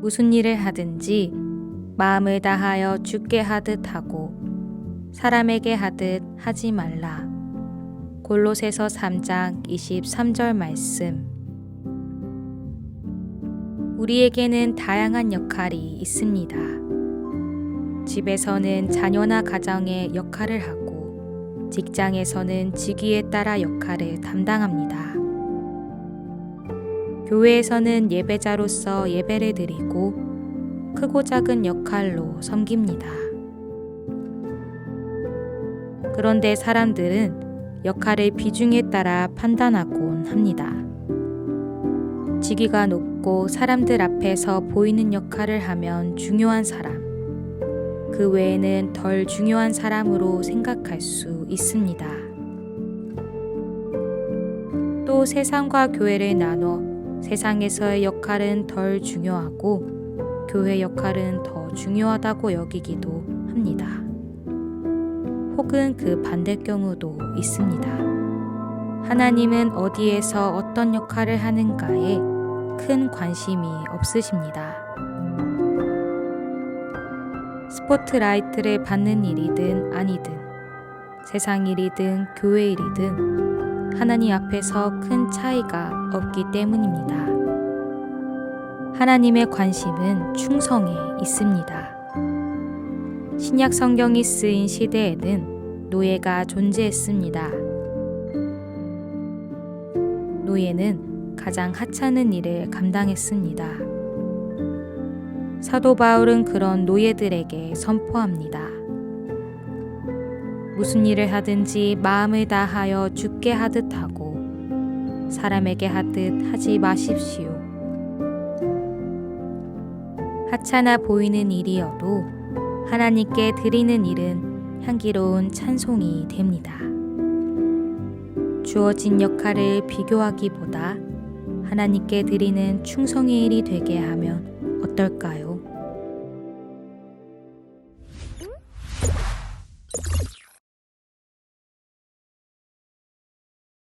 무슨 일을 하든지 마음을 다하여 죽게 하듯 하고 사람에게 하듯 하지 말라. 골로새서 3장 23절 말씀. 우리에게는 다양한 역할이 있습니다. 집에서는 자녀나 가정의 역할을 하고 직장에서는 직위에 따라 역할을 담당합니다. 교회에서는 예배자로서 예배를 드리고 크고 작은 역할로 섬깁니다. 그런데 사람들은 역할의 비중에 따라 판단하곤 합니다. 직위가 높고 사람들 앞에서 보이는 역할을 하면 중요한 사람, 그 외에는 덜 중요한 사람으로 생각할 수 있습니다. 또 세상과 교회를 나눠 세상에서의 역할은 덜 중요하고 교회 역할은 더 중요하다고 여기기도 합니다. 혹은 그 반대 경우도 있습니다. 하나님은 어디에서 어떤 역할을 하는가에 큰 관심이 없으십니다. 스포트라이트를 받는 일이든 아니든 세상 일이든 교회 일이든 하나님 앞에서 큰 차이가 없기 때문입니다. 하나님의 관심은 충성에 있습니다. 신약 성경이 쓰인 시대에는 노예가 존재했습니다. 노예는 가장 하찮은 일을 감당했습니다. 사도 바울은 그런 노예들에게 선포합니다. 무슨 일을 하든지 마음을 다하여 죽게 하듯 하고 사람에게 하듯 하지 마십시오. 하찮아 보이는 일이어도 하나님께 드리는 일은 향기로운 찬송이 됩니다. 주어진 역할을 비교하기보다 하나님께 드리는 충성의 일이 되게 하면 어떨까요?